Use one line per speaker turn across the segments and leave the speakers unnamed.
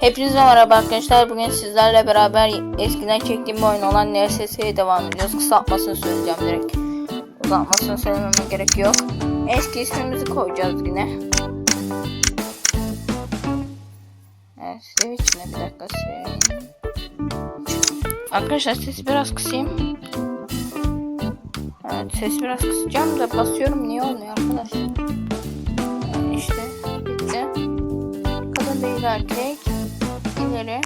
Hepinize merhaba arkadaşlar. Bugün sizlerle beraber eskiden çektiğim bir oyun olan NSS'ye devam ediyoruz. Kısaltmasını söyleyeceğim direkt. Uzatmasını söylememe gerek yok. Eski ismimizi koyacağız yine. Evet, switch ne bir dakika switch. Arkadaşlar sesi biraz kısayım. Evet, sesi biraz kısacağım da basıyorum niye olmuyor arkadaşlar? Erkek. İleri.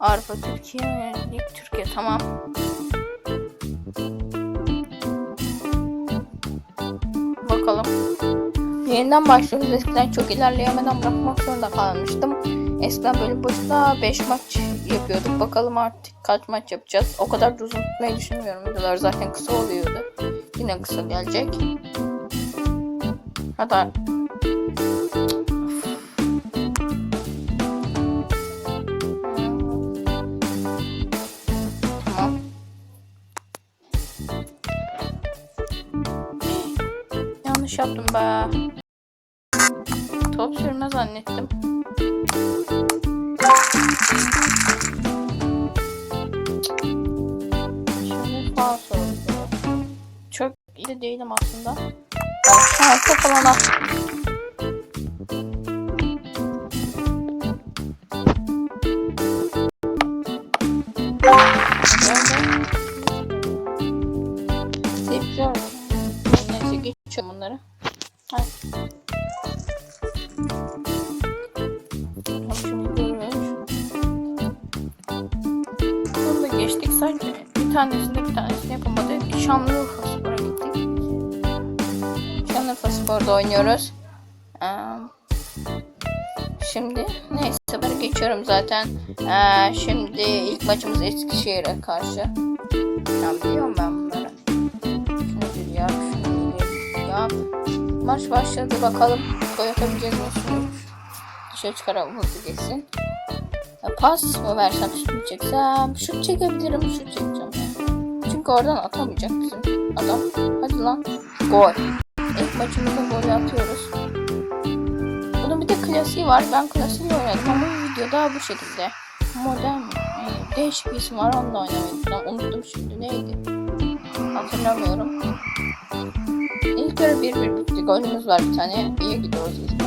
Avrupa Türkiye yönelik Türkiye tamam. Bakalım. Yeniden başlıyoruz. Eskiden çok ilerleyemeden bırakmak zorunda kalmıştım. Eskiden bölüm başında 5 maç yapıyorduk. Bakalım artık kaç maç yapacağız. O kadar da uzun tutmayı düşünmüyorum. Videolar zaten kısa oluyordu. Yine kısa gelecek. Hatta be. Top sürme zannettim. Şöyle faal sordu. Çok iyi de değilim aslında. Harika falan at. Şimdi. Bunu da geçtik. Sadece bir tanesinde bir tanesini yapamadık. Şanlıurfa Spor'a gittik. Şanlıurfa Spor'da oynuyoruz. Şimdi neyse ben geçiyorum zaten. Şimdi ilk maçımız Eskişehir'e karşı. Ya biliyorum ben bunları. Şunu yap, şunu yap. Maç başladı bakalım. Gol atabileceğiz mi? Dışarı çıkaralım hızlı geçsin. Pas mı versem, şut mu çeksem? Şut çekebilirim, şut çekeceğim. Çünkü oradan atamayacak bizim adam. Hadi lan. Gol. İlk maçımızda golü atıyoruz. Bunun bir de klasiği var. Ben klasiği oynadım ama videoda bu şekilde. Modern mi? Ee, Değişik bir isim var. Onunla oynamayı Ben unuttum şimdi. Neydi? Hatırlamıyorum. İlk yarı 1-1 bitti. Golümüz var bir tane. İyi gidiyoruz ilk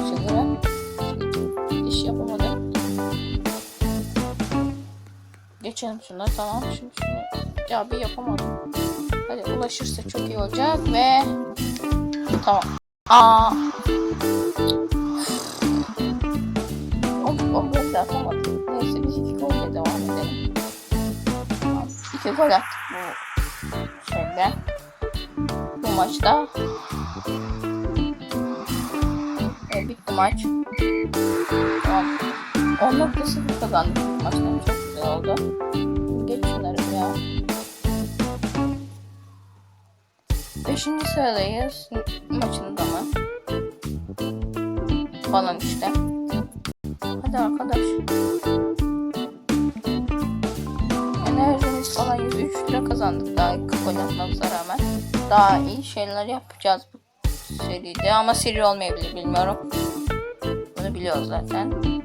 Geçelim şuna tamam. Şimdi şunu ya bir yapamadım. Hadi ulaşırsa çok iyi olacak ve tamam. Aa. Ben de atamadım. Neyse biz iki golle devam edelim. İki gol attık bu şeyde. Bu maçta. E, bitti maç. Tamam. 10.0 kazandık bu maçtan. Çok güzel oldu. Geç şunları ya. Beşinci sıradayız. Maçında mı? Falan işte. Hadi arkadaş. Enerjimiz falan 103 lira kazandık daha ilk gol atmamıza rağmen. Daha iyi şeyler yapacağız bu seride ama seri olmayabilir bilmiyorum. Bunu biliyoruz zaten.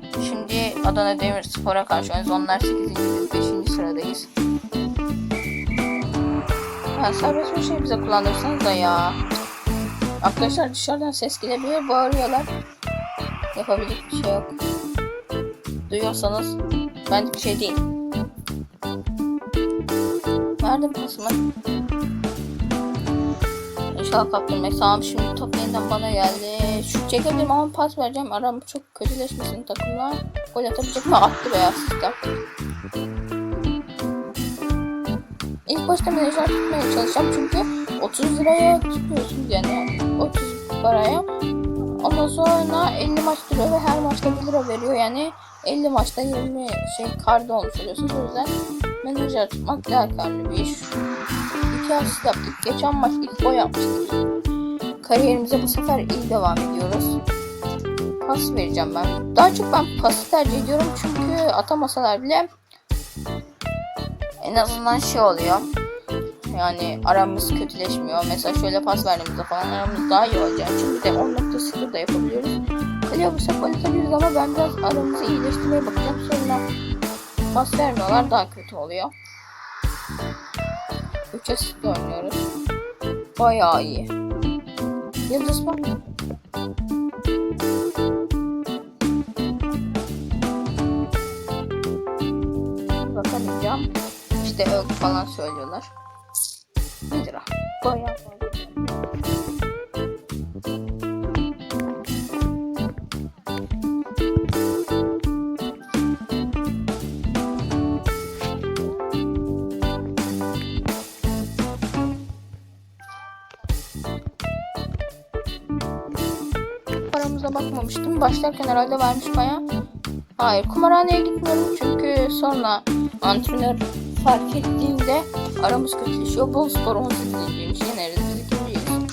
Şimdi Adana Demirspor'a karşı oynuyoruz. Onlar 8. biz 5. sıradayız. Ha, serbest bir şey bize kullandırsanız da ya. Arkadaşlar dışarıdan ses gelebilir bağırıyorlar. Yapabilecek bir şey yok. Duyuyorsanız bence bir şey değil. Verdim pasımı. İnşallah kaptırmayız. Tamam şimdi top yeniden bana geldi. Şut çekebilirim ama pas vereceğim. Aram çok kötüleşmesin takımlar. Gol atabilecek mi? Attı veya sistem. İlk başta menajer tutmaya çalışacağım çünkü 30 liraya tutuyorsunuz yani 30 paraya. Ondan sonra 50 maç duruyor ve her maçta 1 lira veriyor yani 50 maçta 20 şey karda olmuş oluyorsunuz. O yüzden menajer tutmak daha karlı bir iş. İki asist yaptık. Geçen maç ilk gol yapmıştık. Kariyerimize bu sefer iyi devam ediyoruz. Pas vereceğim ben. Daha çok ben pası tercih ediyorum çünkü atamasalar bile en azından şey oluyor. Yani aramız kötüleşmiyor. Mesela şöyle pas verdiğimizde falan aramız daha iyi olacak. Çünkü de 10.0 da yapabiliyoruz. Kaleye vursak gol atabiliriz ama ben biraz aramızı iyileştirmeye bakacağım. Sonra pas vermiyorlar daha kötü oluyor. 3 asistle oynuyoruz. Bayağı iyi. Yıldız var İşte öldü falan söylüyorlar. 1 lira. Bayağı fazla. Paramıza bakmamıştım. Başlarken herhalde vermiş baya. Hayır kumarhaneye gitmiyorum çünkü sonra antrenör fark ettiğinde aramız kötüleşiyor. Bol skor 18. yeneriz biz ikinciyiz.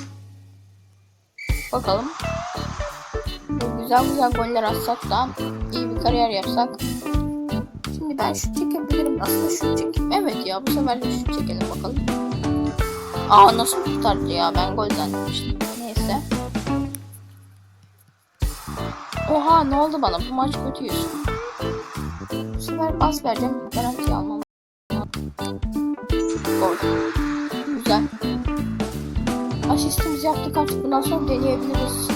Bakalım. Güzel güzel goller atsak da iyi bir kariyer yapsak. Şimdi ben şut çekebilirim. Aslında şut çekeyim. Evet ya bu sefer de şut çekelim bakalım. Aa nasıl kurtardı ya ben gol zannetmiştim. Neyse. Oha ne oldu bana bu maç kötüyüz. Bu sefer pas vereceğim garanti almam. Güzel. Asistimizi yaptık artık bundan sonra deneyebiliriz.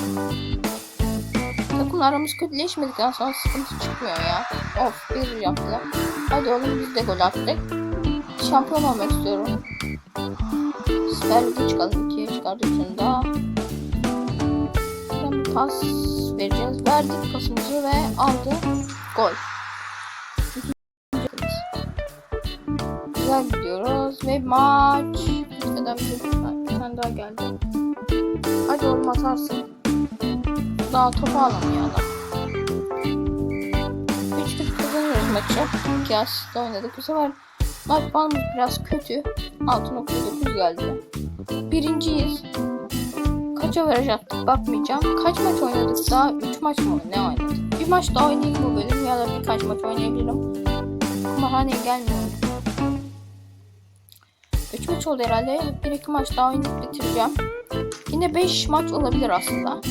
Takımla aramız kötüleşmedikten sonra sıkıntı çıkmıyor ya. Of bir yaptılar. Hadi oğlum biz de gol attık. Şampiyon olmak istiyorum. Süper Lig'e çıkalım. ikiye çıkardık bir pas vereceğiz. Verdik pasımızı ve aldı. Gol. Maç. Bitmeden bir, tane daha geldi. Hadi oğlum atarsın. Daha topu alamıyor adam. 3-1 kazanıyoruz maçı. İki asistle oynadık. Bu sefer maç puanımız biraz kötü. 6.9 geldi. Birinciyiz. Kaç averaj attık bakmayacağım. Kaç maç oynadık daha? 3 maç mı? Ne oynadık? Bir maç daha oynayayım bu bölüm ya da birkaç maç oynayabilirim. Kumarhaneye gelmiyorum. 3 maç oldu herhalde. 1-2 maç daha oynayıp bitireceğim. Yine 5 maç olabilir aslında.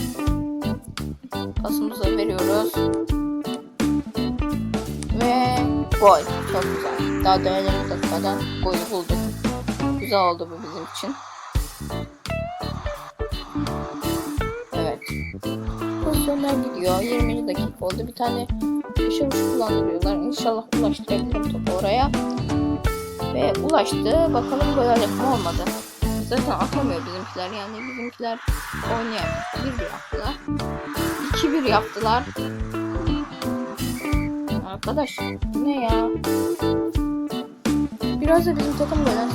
Pasımızı veriyoruz. Ve gol. Çok güzel. Daha dönelim dakikadan golü bulduk. Güzel oldu bu bizim için. Evet. Pozisyonlar gidiyor. 20. dakika oldu. Bir tane dışarı kullandırıyorlar. İnşallah ulaştırabilirim topu oraya. Ve ulaştı. Bakalım gol olacak mı olmadı. Zaten atamıyor bizimkiler. Yani bizimkiler oynayamıyor. 1-1 yaptılar. 2-1 yaptılar. Arkadaş ne ya? Biraz da bizim takım böyle.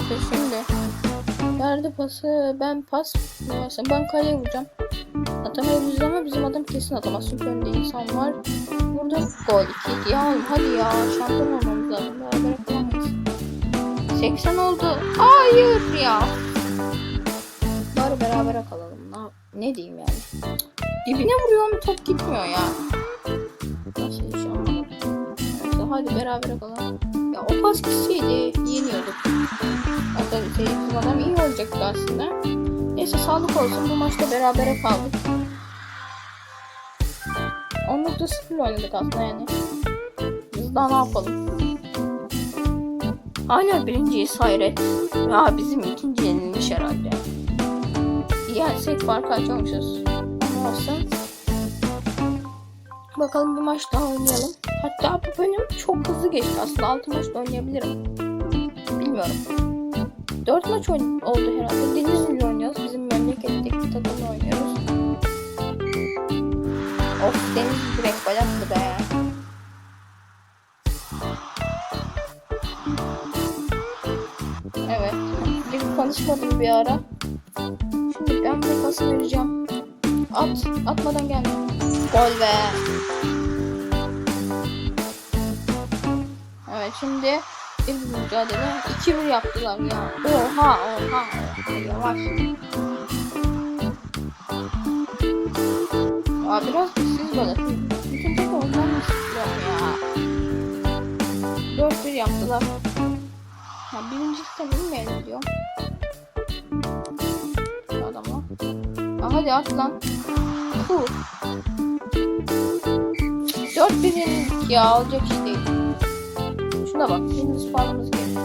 İşte şimdi. Verdi pası. Ben pas. Neyse ben kaleye vuracağım. Atamayabiliriz ama bizim adam kesin atamaz. Çünkü önünde insan var. Burada gol 2-2. Ya oğlum hadi ya. Şampiyon olmamız lazım. Beraber yapamayız. 80 oldu. Hayır ya. Bari beraber kalalım. Ne, ne diyeyim yani. Dibine vuruyorum top gitmiyor ya. Nasıl iş anlamadım. Neyse hadi beraber kalalım. Ya o pas gitseydi yeniyorduk. Hatta bizim adam iyi olacaktı aslında. Neyse sağlık olsun bu maçta berabere kaldık. 10.0 oynadık aslında yani. Biz daha ne yapalım? Hala birinciyiz hayret. Ya bizim ikinci yenilmiş herhalde. Yensek farkı açmamışız. Ama olsun. Bakalım bir maç daha oynayalım. Hatta bu bölüm çok hızlı geçti aslında. 6 maç oynayabilirim. Bilmiyorum. 4 maç oldu herhalde. Denizli'yle oynuyoruz. Bizim memleketteki takımla oynuyoruz. Of Denizli direkt gol be. Evet. Bir konuşmadım bir ara. Şimdi ben bir pas vereceğim. At. Atmadan gelme. Gol be. Evet şimdi bir mücadele. 2-1 yaptılar ya. Oha oha. oha. Yavaş. Aa biraz siz atın. Bütün tek ondan mı istiyorum ya. 4-1 yaptılar. Ya birincisi de bilmeyelim diyor. Adamlar. Aa, hadi at lan. Puh. 4 bir yenildik ya olacak iş değil. Şuna bak birinci puanımız geldi.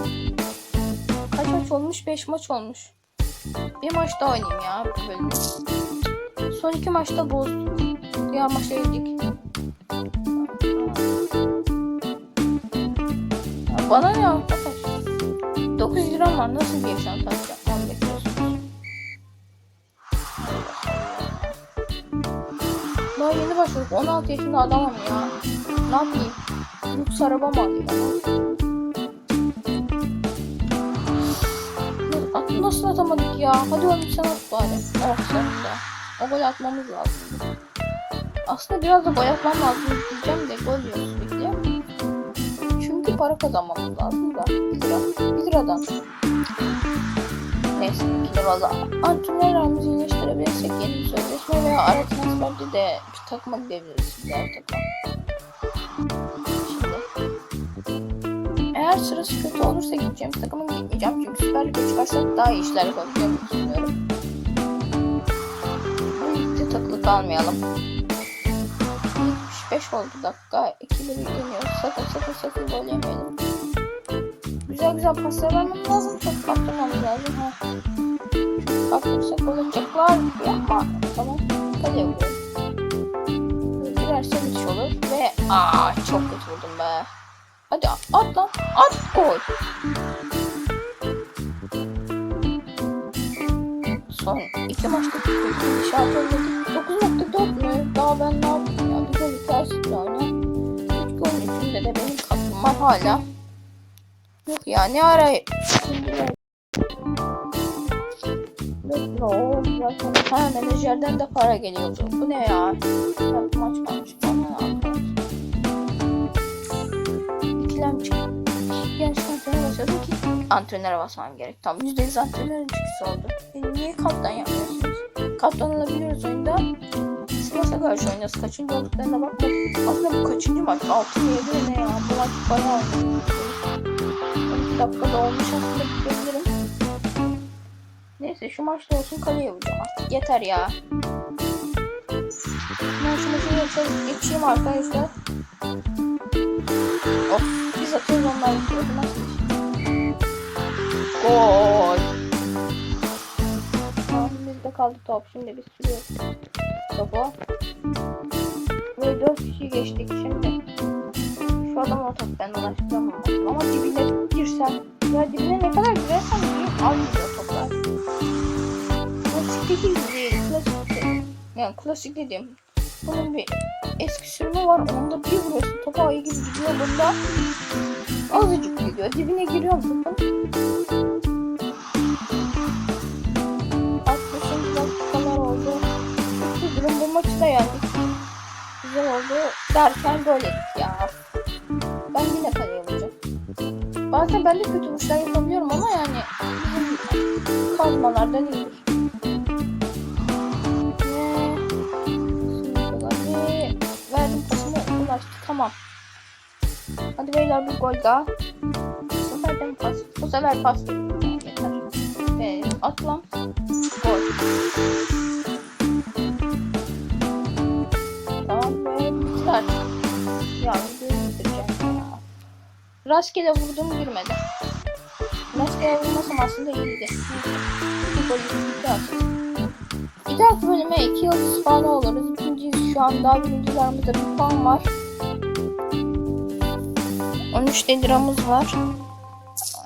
Kaç maç olmuş? 5 maç olmuş. Bir maç daha oynayayım ya bu bölümü. Son iki maçta bozduk. Diğer maça yedik. Ya bana ne arkadaş? 9 lira var nasıl bir yaşantı yapmam bekliyorsunuz? Daha yeni başladık 16 yaşında adamım ya. Ne yapayım? Lüks araba mı alayım ama? Nasıl atamadık ya? Hadi oğlum sen at bari. Oh sonunda. O gol atmamız lazım. Aslında biraz da gol atmam lazım diyeceğim de gol yiyor sürekli. Çünkü para kazanmamız lazım da. 1 lira. 1 liradan. Neyse 2 liralı. Antrenörlerimizi iyileştirebilirsek yeni bir sözleşme veya ara transferde de bir takıma gidebiliriz. Diğer takım. Şimdi. Eğer sırası kötü olursa gideceğim takıma gitmeyeceğim. Çünkü Süper Lig'e çıkarsak daha iyi işler yapabileceğimi düşünüyorum. Bu ligde takılı kalmayalım. 75 oldu dakika. 2 lira yeniyoruz. Sakın sakın sakın gol yemeyelim. Güzel güzel paslar vermem lazım. Çok kaptırmamız lazım. Ha. Gol atacaklar. Yapma. Tamam. Kaleye vuruyorum. Girerse müthiş olur. Ve aa çok kötü vurdum be. Hadi at lan. At gol. Son iki maçta bir şampiyonluk 9.4 mü? Daha ben ne yapayım var hala. Yok ya ne ara oğlum zaten ha menajerden de para geliyordu. Bu ne ya? Maç kalmış bana? İkilem çıktı. Gençten antrenör başladım ki antrenöre basmam gerek. Tam %100 antrenörün çıkısı oldu. E, niye kaptan yapmıyorsunuz? Kaptan olabiliyoruz oyunda. Sivas'a karşı oynuyoruz. Kaçıncı olduklarına bakmadım. Aslında bu kaçıncı maç? 6 mı 7 mi ne ya? Bu maç bayağı. 12 dakikada olmuş aslında bitirebilirim. Neyse şu maçta olsun kaleye vuracağım artık. Yeter ya. Ben şu maçı geçeyim, geçeyim arkadaşlar. Of biz atıyoruz onlar bitiyor. Bu nasıl? Gol. Tamam bizde kaldı top. Şimdi biz sürüyoruz topu. Ve 4 kişi geçtik şimdi. Şu adam o ben ulaştıramam. Ama dibine girsem. Ya dibine ne kadar girersem iyi almıyor toplar. Klasikteki gibi değil. Klasikte. Yani klasik dediğim. Bunun bir eski sürümü var. Onda bir vuruyorsun. Topa ayı gibi gidiyor. Bunda azıcık gidiyor. Dibine giriyorum topun. Güzel oldu. Derken ettik ya. Ben yine kaleye vuracağım. Bazen ben de kötü vuruşlar yapabiliyorum ama yani bizim kazmalardan iyidir. Verdim pasımı ulaştı. Tamam. Hadi beyler bir gol daha. Bu sefer mi pas? Bu sefer pas. Ve atlam. Gol. Artık. Ya bitireceğim ya. Rastgele vurdum girmedi. Rastgele vurmasam aslında iyiydi. Artık. Bir dahaki bölüme 2 yıldız falan oluruz. İkinciyiz şu an daha birincilerimizde bir puan var. 13 de liramız var.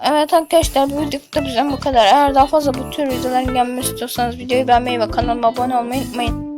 Evet arkadaşlar bu videoda bizden bu kadar. Eğer daha fazla bu tür videoların gelmesi istiyorsanız videoyu beğenmeyi ve kanalıma abone olmayı unutmayın.